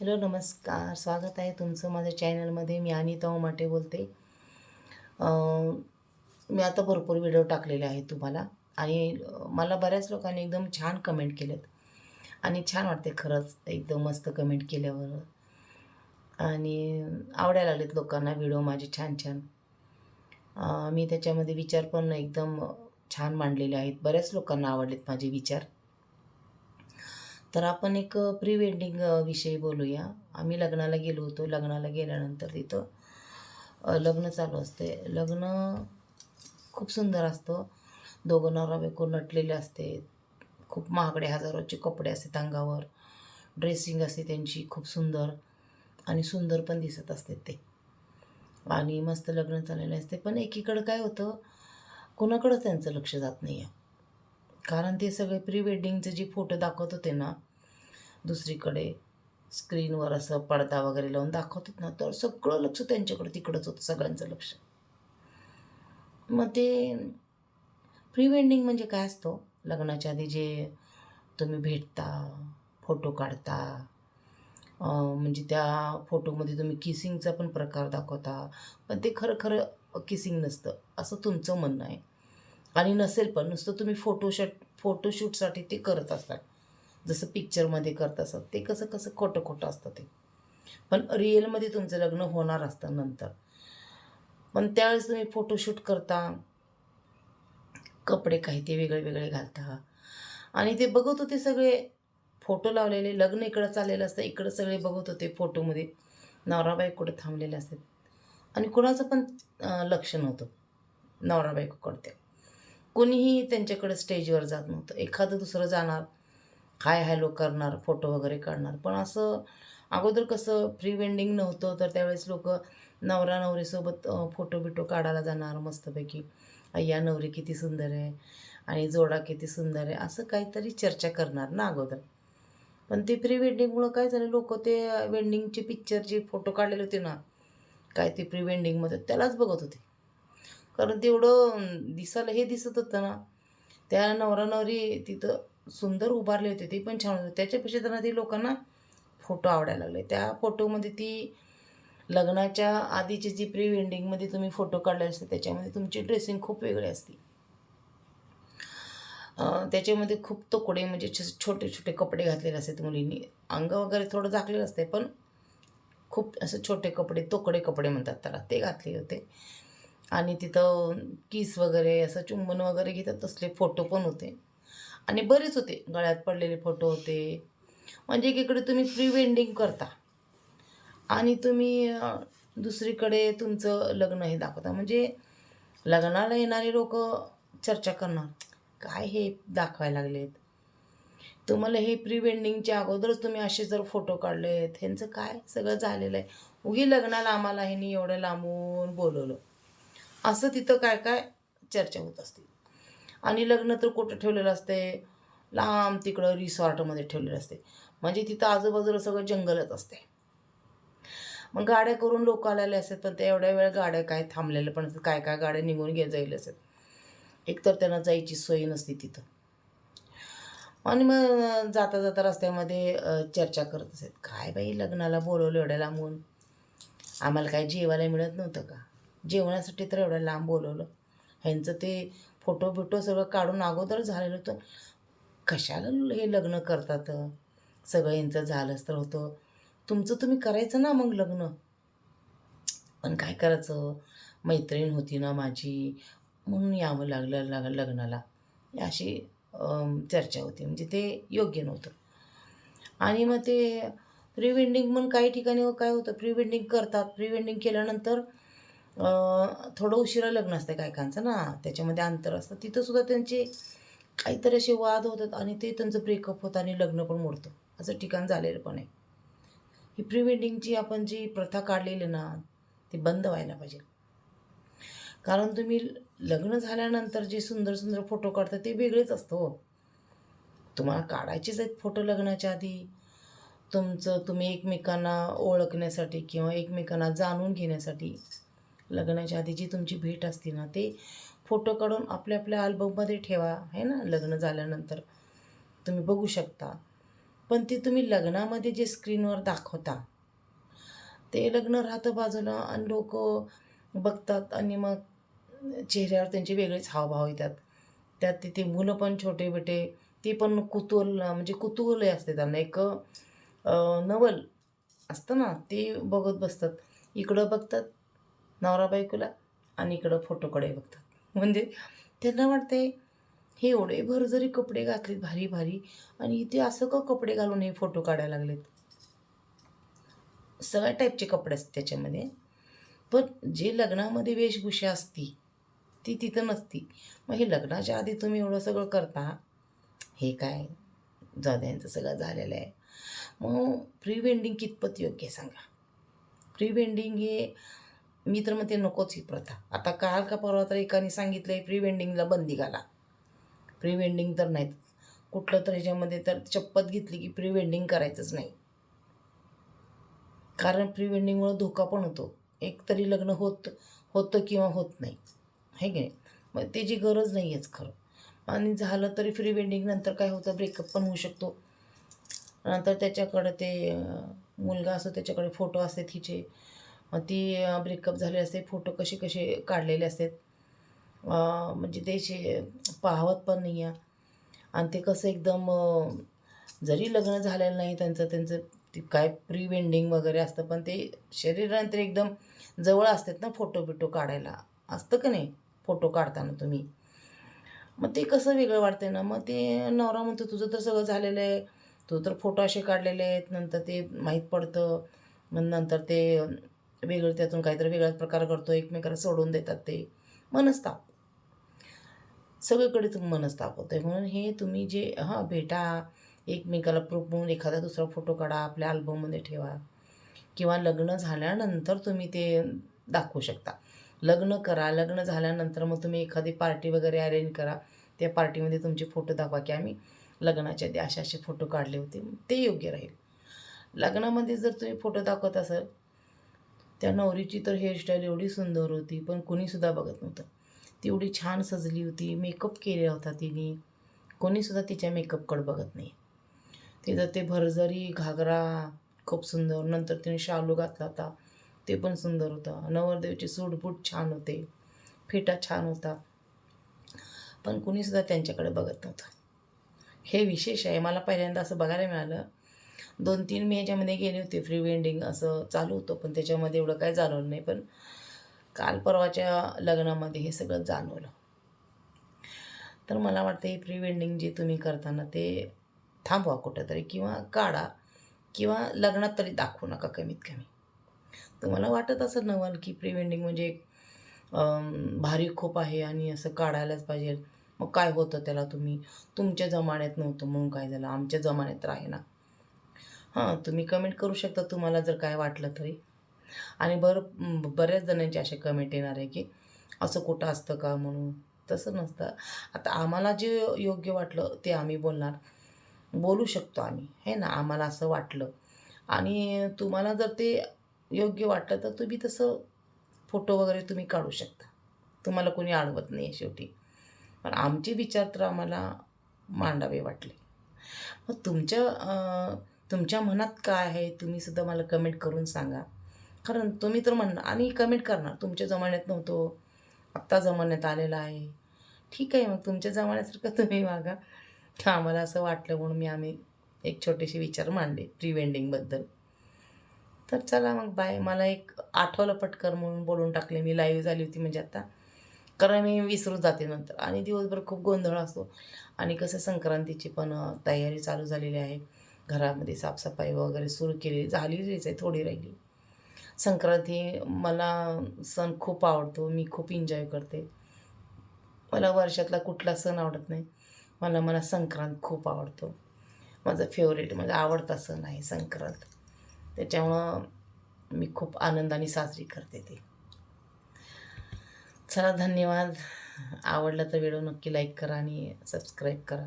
Hello नमस्कार. स्वागत आहे तुमचं माझ्या चॅनलमध्ये. मी अनिता उमाटे बोलते. मी आता भरपूर व्हिडिओ टाकलेले आहेत तुम्हाला. आणि मला बऱ्याच लोकांनी एकदम छान कमेंट केलेत. आणि छान वाटते खरंच एकदम मस्त कमेंट केल्यावर. आणि आवडायला लागलेत लोकांना व्हिडिओ माझे छान छान. मी त्याच्यामध्ये विचार पण एकदम छान मांडलेले आहेत. बऱ्याच लोकांना आवडलेत माझे विचार. तर आपण एक प्री वेडिंग विषयी बोलूया. आम्ही लग्नाला गेलो होतो. लग्नाला गेल्यानंतर तिथं लग्न चालू असते. लग्न खूप सुंदर असतं. दोघं नवरा बायको नटलेले असते. खूप महागडे हजारोचे कपडे असतात अंगावर. ड्रेसिंग असते त्यांची. खूप सुंदर आणि सुंदर पण दिसत असते ते. आणि मस्त लग्न चाललेले असते. पण एकीकडं काय होतं? कोणाकडं त्यांचं लक्ष जात नाही आहे कारण ते सगळे प्री वेडिंगचे जे फोटो दाखवत होते ना दुसरीकडे स्क्रीनवर असं पडदा वगैरे लावून दाखवत दाखवतात ना तर सगळं लक्ष त्यांच्याकडे तिकडंच होतं सगळ्यांचं लक्ष. मग ते प्री वेडिंग म्हणजे काय असतं? लग्नाच्या आधी जे तुम्ही भेटता फोटो काढता म्हणजे त्या फोटोमध्ये तुम्ही किसिंगचा पण प्रकार दाखवता पण ते खरं खरं किसिंग नसतं असं तुमचं म्हणणं आहे. आणि नसेल पण नुसतं तुम्ही फोटोशॉट फोटोशूटसाठी ते करत असतात. जसं पिक्चरमध्ये करत असतात ते कसं कसं खोटं खोटं असतं ते. पण रिअलमध्ये तुमचं लग्न होणार असतं नंतर. पण त्यावेळेस तुम्ही फोटोशूट करता कपडे काही ते वेगळे वेगळे घालता. आणि ते बघत होते सगळे फोटो लावलेले लग्न इकडं चाललेलं असतं इकडं सगळे बघत होते फोटोमध्ये नवराबाई कुठं थांबलेले असतात. आणि कुणाचं पण लक्ष नव्हतं. नवराबाई बायकोकडं कोणीही त्यांच्याकडे स्टेजवर जात नव्हतं. एखादं दुसरं जाणार हाय हॅलो करणार फोटो वगैरे काढणार. पण असं अगोदर कसं प्री वेंडिंग नव्हतं तर त्यावेळेस लोक नवरा नवरीसोबत फोटो बिटो काढायला जाणार मस्तपैकी. अय्या नवरी किती सुंदर आहे आणि जोडा किती सुंदर आहे असं काहीतरी चर्चा करणार ना अगोदर. पण ते प्री वेडिंगमुळं काय झालं लोक ते वेंडिंगचे पिक्चर जे फोटो काढलेले होते ना काय ते प्री वेंडिंगमध्ये त्यालाच बघत होते. कारण तेवढं दिसायला हे दिसत होतं ना. त्या नवरा नवरी तिथं सुंदर उभारले होते ते पण छान होते. त्याच्यापेक्षा त्यांना ते लोकांना फोटो आवडायला लागले. त्या फोटोमध्ये ती लग्नाच्या आधीची जी प्री वेंडिंगमध्ये तुम्ही फोटो काढले असते त्याच्यामध्ये तुमची ड्रेसिंग खूप वेगळी असते. त्याच्यामध्ये खूप तोकडे म्हणजे छोटे छोटे कपडे घातलेले असतात मुलींनी. अंग वगैरे थोडं झाकलेलं असते पण खूप असं छोटे कपडे तोकडे कपडे म्हणतात त्याला ते घातले होते. आणि तिथं किस वगैरे असं चुंबन वगैरे घेतात तसले फोटो पण होते. आणि बरेच होते. गळ्यात पडलेले फोटो होते. म्हणजे एकीकडे तुम्ही प्री वेंडिंग करता. आणि तुम्ही दुसरीकडे तुमचं लग्न हे दाखवता. म्हणजे लग्नाला येणारे लोक चर्चा करणार. काय हे दाखवायला लागलेत? तुम्हाला हे प्री वेंडिंगच्या अगोदरच तुम्ही असे जर फोटो काढलेत. ह्यांचं काय सगळं झालेलं आहे? उगी लग्नाला आम्हाला ह्यांनी एवढं लांबून बोलवलं. असं तिथं काय काय चर्चा होत असते. आणि लग्न तर कुठं ठेवलेलं असते? लांब तिकडं रिसॉर्टमध्ये ठेवलेलं असते. म्हणजे तिथं आजूबाजूला सगळं जंगलच असते. मग गाड्या करून लोक आलेले असतात पण त्या एवढ्या वेळ गाड्या काय थांबलेल्या पण असतात. काय काय गाड्या निघून घे जाईल असतात. एकतर त्यांना जायची सोय नसते तिथं. आणि मग जाता जाता रस्त्यामध्ये चर्चा करत असत काय बाई लग्नाला बोलवलं एवढ्या लांबून? आम्हाला काय जेवायला मिळत नव्हतं का? जेवणासाठी तर एवढं लांब बोलवलं. ह्यांचं ते फोटो बिटो सगळं काढून अगोदर झालेलं होतं. कशाला हे लग्न करतात? सगळं यांचं झालंच तर होतं. तुमचं तुम्ही करायचं ना मग लग्न. पण काय करायचं? मैत्रीण होती ना माझी. म्हणून यावं लागलं लाग लग्नाला. अशी चर्चा होती. म्हणजे ते योग्य नव्हतं. आणि मग ते प्री वेंडिंग म्हणून काही ठिकाणी काय होतं? प्री वेंडिंग करतात. प्री वेंडिंग केल्यानंतर थोडं उशिरा लग्न असतं काय कांचं ना त्याच्यामध्ये अंतर असतं. तिथंसुद्धा त्यांचे काहीतरी असे वाद होतात आणि ते त्यांचं ब्रेकअप होतं आणि लग्न पण मोडतं. असं ठिकाण झालेलं पण आहे. ही प्री वेडिंगची आपण जी प्रथा काढलेली ना ती बंद व्हायला पाहिजे. कारण तुम्ही लग्न झाल्यानंतर जे सुंदर सुंदर फोटो काढता ते वेगळेच असतं हो. तुम्हाला काढायचेच आहेत फोटो लग्नाच्या आधी. तुमचं तुम्ही एकमेकांना ओळखण्यासाठी किंवा एकमेकांना जाणून घेण्यासाठी लग्नाच्या आधी जी तुमची भेट असते ना ते फोटो काढून आपल्या आपल्या अल्बममध्ये ठेवा आहे ना? लग्न झाल्यानंतर. तुम्ही बघू शकता. पण ते तुम्ही लग्नामध्ये जे स्क्रीनवर दाखवता ते लग्न राहतं बाजूला आणि लोक बघतात आणि मग चेहऱ्यावर त्यांचे वेगळेच हावभाव येतात. त्यात तिथे मुलं पण छोटे बेटे ते पण कुतूहल म्हणजे कुतूहल असते त्यांना. एक नवल असतं ना ते बघत बसतात. इकडं बघतात नवरा बायकोला आणि इकडं फोटोकडे बघतात. म्हणजे त्यांना वाटते हे एवढे भर जरी कपडे घातलेत भारी भारी आणि इथे असं का कपडे घालून हे फोटो काढायला लागलेत? सगळ्या टाईपचे कपडे असतात त्याच्यामध्ये. पण जे लग्नामध्ये वेशभूषा असती ती तिथं नसती. मग हे लग्नाच्या आधी तुम्ही एवढं सगळं करता? हे काय? जाद्यांचं सगळं झालेलं आहे. मग प्री वेंडिंग कितपत योग्य सांगा? प्री वेंडिंग हे मी तर म्हणते नकोच ही प्रथा. आता काल का परवा तर एकाने सांगितलं आहे प्री वेंडिंगला बंदी घाला. प्री वेंडिंग तर नाहीत. कुठलं तर ह्याच्यामध्ये तर शपथ घेतली की प्री वेंडिंग करायचंच नाही. कारण प्री वेडिंगमुळं धोका पण होतो. एक तरी लग्न होत होतं किंवा होत नाही. आहे की नाही? मग त्याची गरज नाही आहेच खरं. आणि झालं तरी प्री वेंडिंग नंतर काय होतं? ब्रेकअप पण होऊ शकतो. नंतर त्याच्याकडं ते मुलगा असतो त्याच्याकडे फोटो असते तिचे ती ब्रेकअप झाले असते. फोटो कसे कसे काढलेले असतात म्हणजे म्हणजे त्याचे पाहवत पण नाही आहे आणि ते कसं एकदम जरी लग्न झालेलं नाही त्यांचं त्यांचं ते काय प्री वेंडिंग वगैरे असतं पण ते शरीरानंतर एकदम जवळ असतात ना फोटो बिटो काढायला. असतं का नाही फोटो काढताना तुम्ही? मग ते कसं वेगळं वाटते ना? मग ते नवरा म्हणतो तुझं तर सगळं झालेलं आहे. तू तर फोटो असे काढलेले आहेत. नंतर ते माहीत पडतं. मग नंतर ते वेगळं त्यातून काहीतरी वेगळाच प्रकार करतो एकमेकाला सोडून देतात ते. मनस्ताप. सगळीकडेच मनस्ताप होतं आहे म्हणून हे तुम्ही जे हां भेटा एकमेकाला प्रूफ म्हणून एखादा दुसरा फोटो काढा आपल्या अल्बममध्ये ठेवा. किंवा लग्न झाल्यानंतर तुम्ही ते दाखवू शकता. लग्न करा लग्न झाल्यानंतर मग तुम्ही एखादी पार्टी वगैरे अरेंज करा. त्या पार्टीमध्ये तुमचे फोटो दाखवा की आम्ही लग्नाच्या आधी असे असे फोटो काढले होते. ते योग्य राहील. लग्नामध्ये जर तुम्ही फोटो दाखवत असाल त्या नवरीची तर हेअरस्टाईल एवढी सुंदर होती पण कुणीसुद्धा बघत नव्हतं. ती एवढी छान सजली होती मेकअप केला होता तिने. कोणीसुद्धा तिच्या मेकअपकडे बघत नाही. तिचं ते भरजरी घागरा खूप सुंदर नंतर तिने शालू घातला होता ते पण सुंदर होता. नवरदेवचे सूटबूट छान होते फेटा छान होता पण कुणीसुद्धा त्यांच्याकडे बघत नव्हतं. हे विशेष आहे मला पहिल्यांदा असं बघायला मिळालं दोन तीन मी ह्याच्यामध्ये गेले होते फ्री वेंडिंग असं चालू होतं पण त्याच्यामध्ये एवढं काय जाणवलं नाही. पण काल परवाच्या लग्नामध्ये हे सगळं जाणवलं. तर मला वाटतं हे प्री वेंडिंग जे तुम्ही करताना ते थांबवा कुठंतरी किंवा काढा किंवा लग्नात तरी दाखवू नका कमीत कमी. तुम्हाला वाटत असं नवल की प्री वेंडिंग म्हणजे एक भारी खूप आहे आणि असं काढायलाच पाहिजे. मग काय होतं त्याला तुम्ही? तुमच्या जमान्यात नव्हतं म्हणून काय झालं? आमच्या जमान्यात तर आहे ना. हां. तुम्ही कमेंट करू शकता तुम्हाला जर काय वाटलं तरी. आणि बरं बऱ्याच जणांचे असे कमेंट येणार आहे की असं कुठं असतं का म्हणून? तसं नसतं. आता आम्हाला जे योग्य वाटलं ते आम्ही बोलणार. बोलू शकतो आम्ही है ना? आम्हाला असं वाटलं. आणि तुम्हाला जर ते योग्य वाटलं तर तुम्ही तसं फोटो वगैरे तुम्ही काढू शकता. तुम्हाला कोणी अडवत नाही आहे शेवटी. पण आमचे विचार तर आम्हाला मांडावे वाटले. मग तुमच्या तुमच्या मनात काय आहे तुम्ही सुद्धा मला कमेंट करून सांगा. कारण तुम्ही तर म्हणणार आणि कमेंट करणार. तुमच्या जमान्यात नव्हतो. आत्ता जमान्यात आलेला आहे. ठीक आहे मग तुमच्या जमान्यासारखं तुम्ही वागा. तर आम्हाला असं वाटलं म्हणून मी आम्ही एक छोटेसे विचार मांडले प्री वेंडिंगबद्दल तर चला मग बाय मला एक आठवलं पटकर म्हणून बोलून टाकले मी. लाईव्ह झाली होती म्हणजे आता. कारण मी विसरून जाते नंतर. आणि दिवसभर खूप गोंधळ असतो. आणि कसं संक्रांतीची पण तयारी चालू झालेली आहे. घरामध्ये साफसफाई वगैरे सुरू केली झालेलीच आहे थोडी राहिली. संक्रांती मला सण खूप आवडतो मी खूप एन्जॉय करते. मला वर्षातला कुठला सण आवडत नाही मला मला संक्रांत खूप आवडतो. माझा फेवरेट माझा आवडता सण आहे संक्रांत. त्याच्यामुळं मी खूप आनंदाने साजरी करते ते. चला धन्यवाद. आवडलं तर व्हिडिओ नक्की लाईक करा आणि सबस्क्राईब करा.